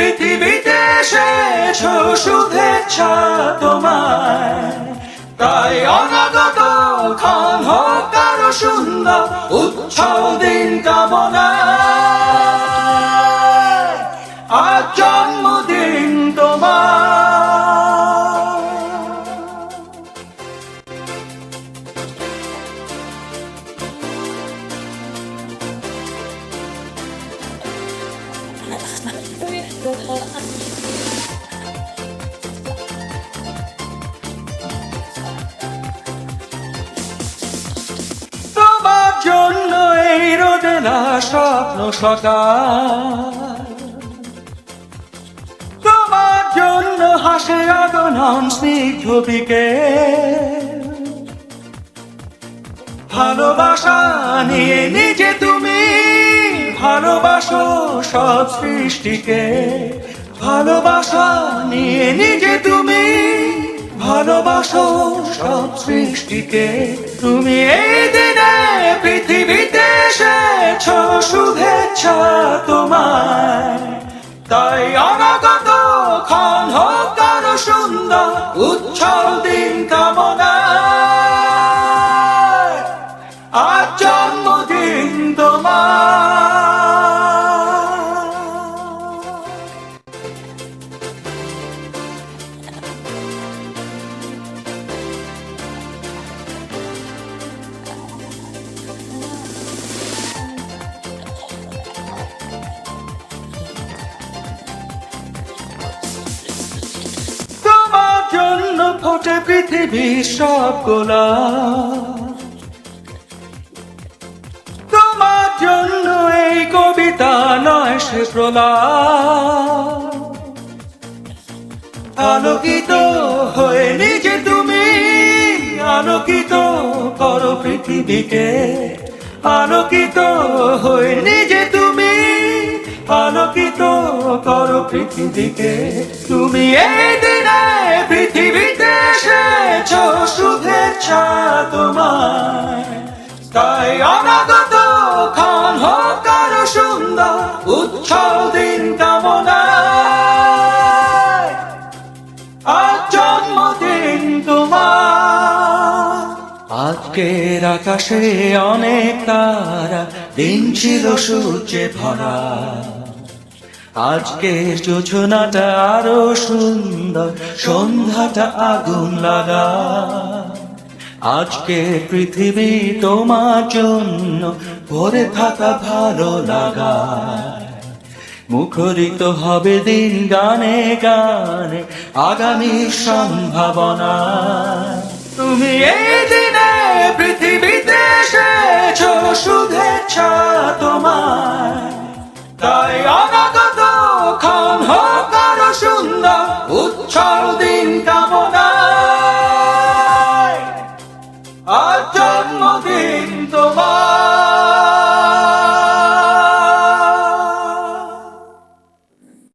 পৃথিবীতে এসেছ শুভেচ্ছা তোমায়। তাই অনাগত ক্ষণ হোক আরও সুন্দর উচ্ছ দিন কামনায় না স্বপ্ন সকাল। তোমার জন্য হাসে আগনন স্নিগ্ধ বিকেল ভালোবাসা নিয়ে নিজে তুমি ভালোবাসো সব সৃষ্টিকে। ভালোবাসা নিয়ে নিজে তুমি ভালোবাসো সব সৃষ্টিকে। তুমি এই দিনে পৃথিবীতে এসেছ শুভেচ্ছা তোমায়। তাই অনাগত ক্ষণ হোক আরও সুন্দর উচ্ছল দিন কামনায় পৃথিবীর সব গোলাপ তোমার জন্য এই কবিতা নয় সে প্রলাপ। আলোকিত হয়ে নিজে তুমি, আলোকিত করো পৃথিবীকে। আলোকিত হয়ে নিজে তুমি, আলোকিত করো পৃথিবীকে। তুমি এই দিনে পৃথিবীতে এসেছ শুভেচ্ছা তোমায়। তাই অনাগত ক্ষণ হোক আরও সুন্দর উচ্ছল দিন কামনায়। আজ জন্মদিন তোমার। আজকের আকাশে অনেক তারা, দিন ছিল সূর্যে ভরা। আজকের যোজনাটা আরও সুন্দর, সন্ধ্যাটা আগুন লাগা। আজকে পৃথিবী তোমার জন্য ভরে থাকা ভালো লাগা। মুখরিত হবে দিন গানে গানে আগামী সম্ভাবনা। তুমি এই দিনে পৃথিবীতে জন্মদিন তোমার